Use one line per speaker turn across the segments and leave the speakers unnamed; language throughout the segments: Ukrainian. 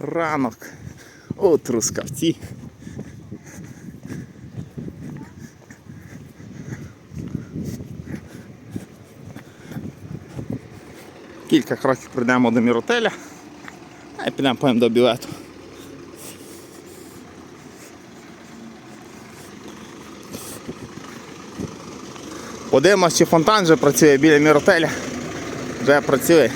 ранок у Трускавці. Кілька кроків прийдемо до міротеля, а й підемо потім до білету. Подивимось, чи фонтан вже працює біля міротеля. Вже працює.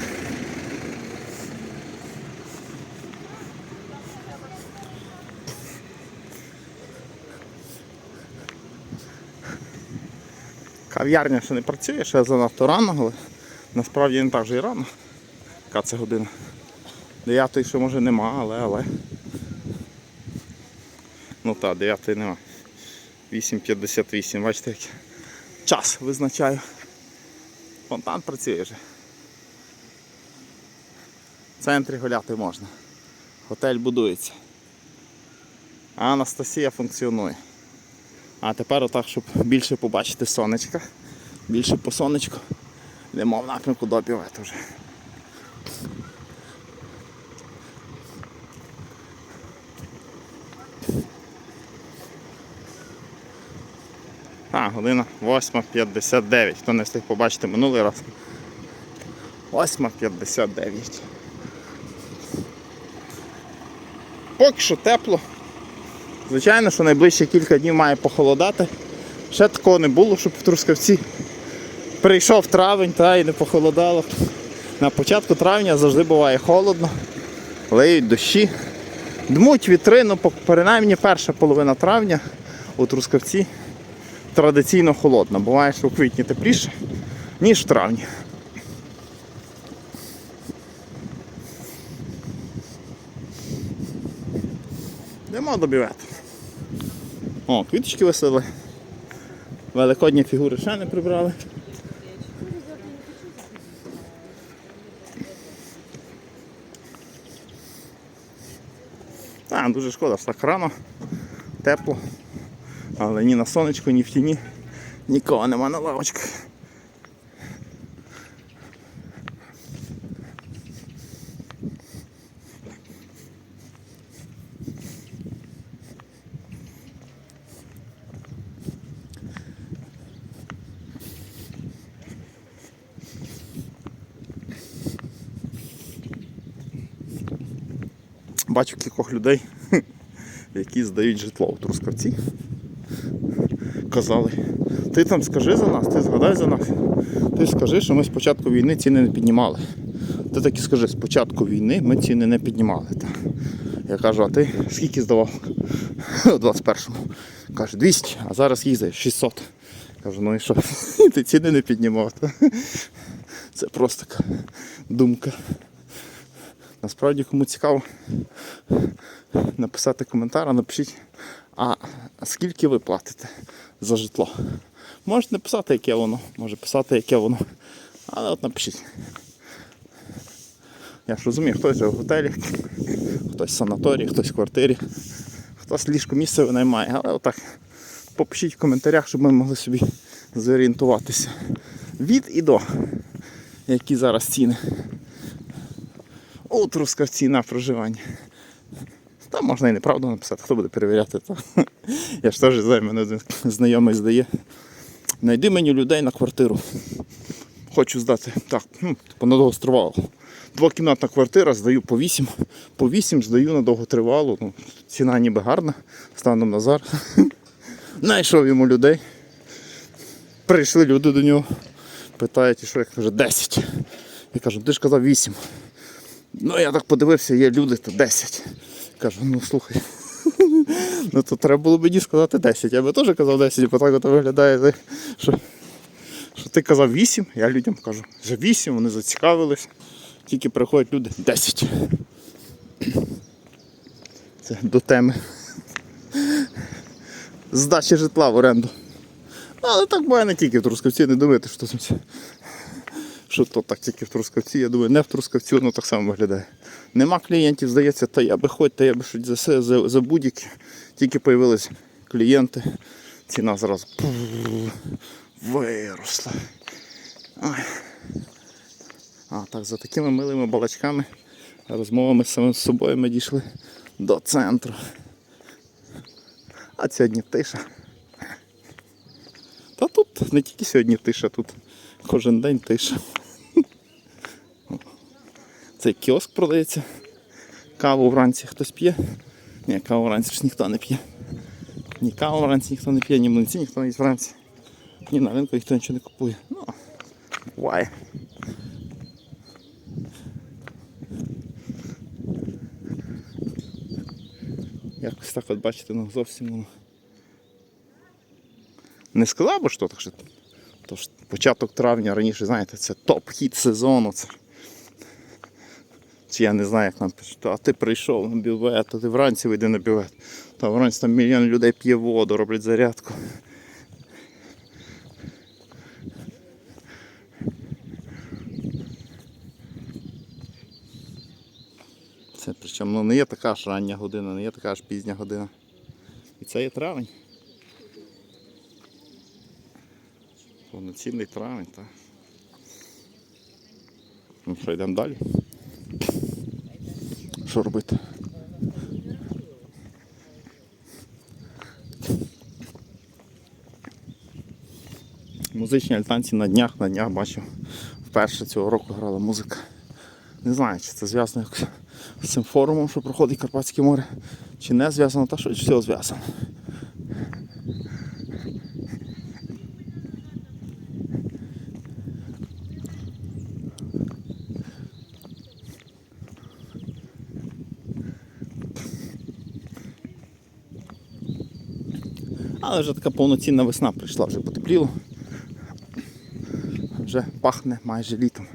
Кав'ярня ще не працює, ще занадто рано, але насправді не так вже і рано. Яка це година? Дев'ятої ще може нема, але але. Ну так, дев'ятої нема. 8.58, бачите, як час визначаю. Фонтан працює вже. В центрі гуляти можна. Готель будується. А Анастасія функціонує. А тепер отак, щоб більше побачити сонечка, більше по сонечку, йдемо в напрямку до бювету вже. А, година 8.59. Хто не встиг побачити минулий раз. 8.59. Поки що тепло. Звичайно, що найближчі кілька днів має похолодати. Ще такого не було, щоб в Трускавці прийшов травень та і не похолодало. На початку травня завжди буває холодно, лиють дощі. Дмуть вітри, ну принаймні перша половина травня у Трускавці традиційно холодна. Буває, що у квітні тепліше, ніж в травні. Йдемо до бювету. О, квіточки висели. Великодні фігури ще не прибрали. Дуже шкода, що так рано, тепло. Але ні на сонечку, ні в тіні. Нікого нема на лавочках. Бачу кількох людей, які здають житло у Трускавці. Казали, ти там скажи за нас, ти згадай за нас. Ти скажи, що ми з початку війни ціни не піднімали. Ти так і скажи, з початку війни ми ціни не піднімали. Я кажу, а ти скільки здавав у 21-му? Каже, 200, а зараз за 600. Кажу, ну і що? Ти ціни не піднімав. Це просто така думка. Насправді, кому цікаво написати коментар, а напишіть, а скільки ви платите за житло. Можете написати, яке воно, може писати, яке воно. Але от напишіть. Я ж розумію, хтось в готелі, хтось в санаторії, хтось в квартирі, хтось ліжко місце винаймає. Але отак попишіть в коментарях, щоб ми могли собі зорієнтуватися. Від і до. Які зараз ціни у Трускавці на проживання. Та можна і неправду написати, хто буде перевіряти. Та. Я ж теж знаю, мене один знайомий здає. Найди мені людей на квартиру. Хочу здати. Так, ну, типу на довготривалу. Двокімнатна квартира, здаю по 8. По 8 здаю на довготривалу. Ну, ціна ніби гарна, станом на зараз. Знайшов йому людей. Прийшли люди до нього. Питають, і що я кажу, 10. Я кажу, ти ж казав 8. Ну я так подивився, є люди, то 10. Кажу, ну слухай. ну то треба було мені сказати 10. Я би теж казав 10, бо так от виглядає, що, що ти казав 8, я людям кажу, вже 8, вони зацікавились. Тільки приходять люди 10. Це до теми. Здачі житла в оренду. Але так буває не тільки в Трускавці, не думайте, що це що то так тільки в Трускавці. Я думаю, не в Трускавці, воно так само виглядає. Нема клієнтів, здається, та я би хоч, та я би щось за все, за, за будь-які. Тільки з'явились клієнти, ціна зразу виросла. Ой. А так, за такими милими балачками Розмовами з самим собою ми дійшли до центру. А сьогодні тиша. Та тут не тільки сьогодні тиша, тут кожен день тиша. Цей кіоск продається. Каву вранці хтось п'є. Ні, каву вранці ж ніхто не п'є. Ні каву вранці ніхто не п'є, ні млинці ніхто не їсть вранці. Ні на ринку ніхто нічого не купує. Ну, буває. Якось так от бачите, ну зовсім воно. Не сказав би що, так що то ж початок травня раніше, знаєте, це топ-хіт сезону. Це. Чи я не знаю, як нам пишуть, а ти прийшов на бювет, а ти вранці вийди на бювет. Та вранці там мільйон людей п'є воду, роблять зарядку. Це причому ну, не є така ж рання година, не є така ж пізня година. І це є травень. Повноцінний травень, так. Ну що, йдемо далі. Що робити? Музичні альтанці на днях, на днях бачив. Вперше цього року грала музика. Не знаю, чи це зв'язано з цим форумом, що проходить Карпатське море, чи не зв'язано, та що всього зв'язано. Але вже така повноцінна весна прийшла, вже потепліло. Вже пахне майже літом.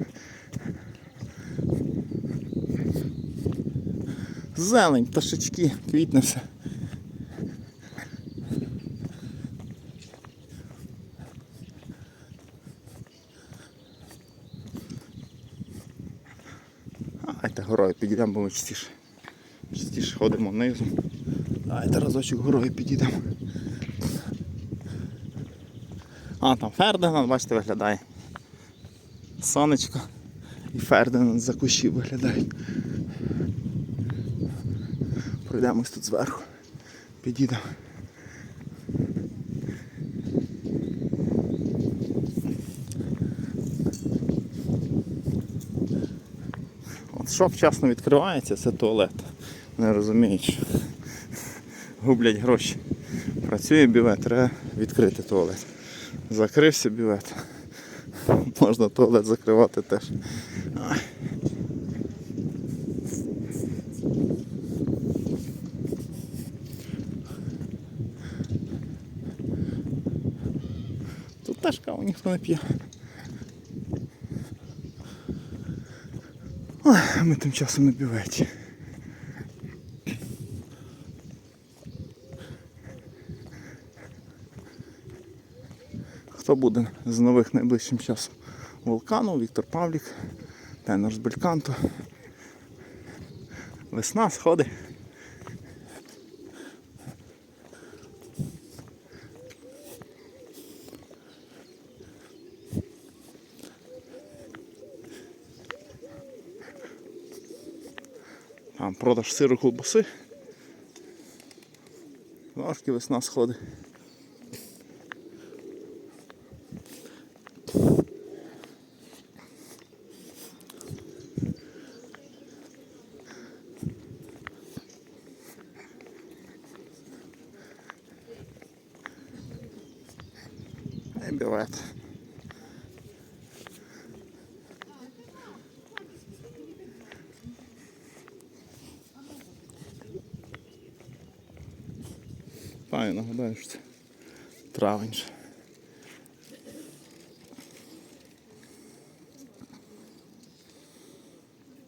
Зелень, пташечки, квітне все. Давайте горою підійдемо, бо ми частіше. Частіше ходимо низом. Давайте разочок горою підійдемо. А, там Фердинанд, бачите, виглядає. Сонечко і Фердинанд за кущі виглядають. Пройдемось тут зверху. Підійдемо. От що вчасно відкривається, це туалет. Не розуміють, що гублять гроші. Працює бювет, треба відкрити туалет. Закрився бювет. Можна туалет закривати теж. Ай. Тут теж каву ніхто не п'є. Ой, а ми тим часом на бюветі. Хто буде з нових найближчим часом? Вулкану, Віктор Павлік, тенор з Бельканту. Весна, сходи. Там продаж сиру колбаси. Важкі весна сходи. І Файно, що це травень.